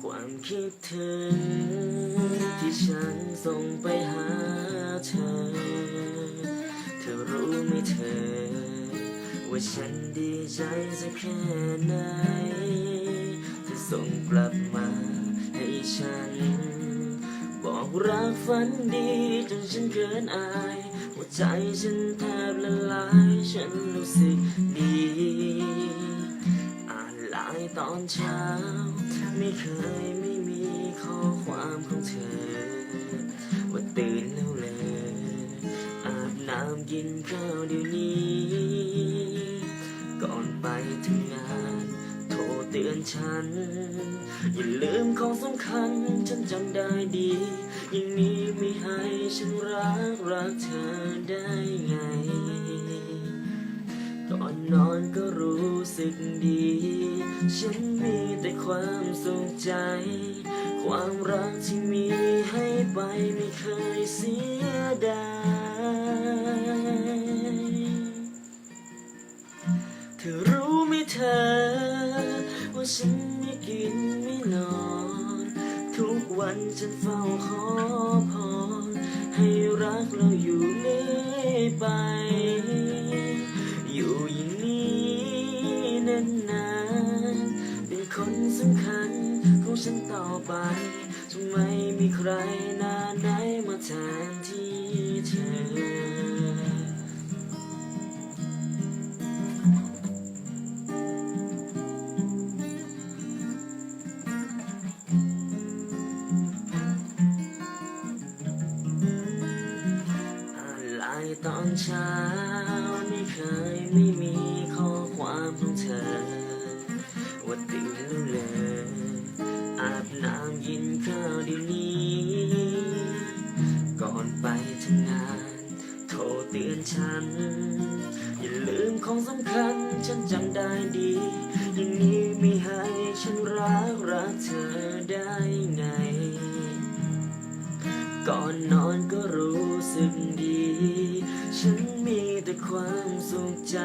ความคิดถึงที่ฉันส่งไปหาเธอ เธอรู้ไหมเธอ ว่าฉันดีใจสักแค่ไหนเธอส่งกลับมาให้ฉัน บอกรักฝันดีจนฉันเกินอายหัวใจฉันแทบละลายฉันรู้สึกดี ตอนเช้า ไม่เคยไม่มีข้อความของเธอ ว่าตื่นแล้วเลยอาบน้ำกินข้าวเดี๋ยวนี้ ก่อนไปทำงาน โทรเตือนฉัน อย่าลืมของสำคัญฉันจำได้ดี ยังมีไม่ให้ฉันรักรักเธอได้ไง ก่อนนอนก็รู้สึกดี ฉันมีแต่ความสุขใจ ความรักที่มีให้ไปไม่เคยเสียดายเธอรู้ไหมเธอ ว่าฉันไม่กินไม่นอน ทุกวันฉันเฝ้าขอพรให้รักเราอยู่เสำคัญของฉันต่อไปจะไม่มีใครหน้าไหนมาแทนที่เธออ่านไลน์ตอนเช้าไม่เคยไม่มีข้อความของเธอ ไปทำงานโทรเตือนฉัน อย่าลืมของสำคัญฉันจำได้ดี อยังนี้ไมีให้ฉันรักรักเธอได้ไง ก่อนนอนก็รู้สึกดี ฉันมีแต่ความสุขใจ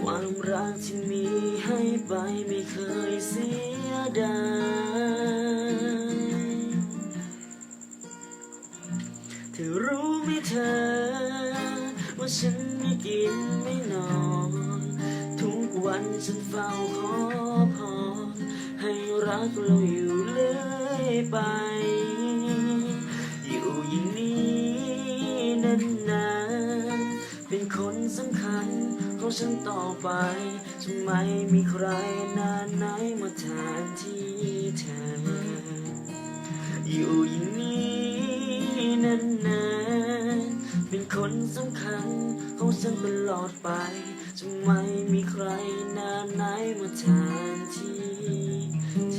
ความรักที่มีให้ไปไม่เคยเสียดาย ธอรู้ไหมเธอ ว่าฉันไม่กินไม่นอน ทุกวันฉันเฝ้าขอพรให้รักเราอยู่เรื่อยไป อยู่อย่างนี้นานๆเป็นคนสำคัญของฉันต่อไปจะไม่มีใครน้าไหนมาแทนที่เธอ อยู่อย่าง คนสำคัญของฉันตลอดไปจะไม่มีใครน้าไหนมาแทนที่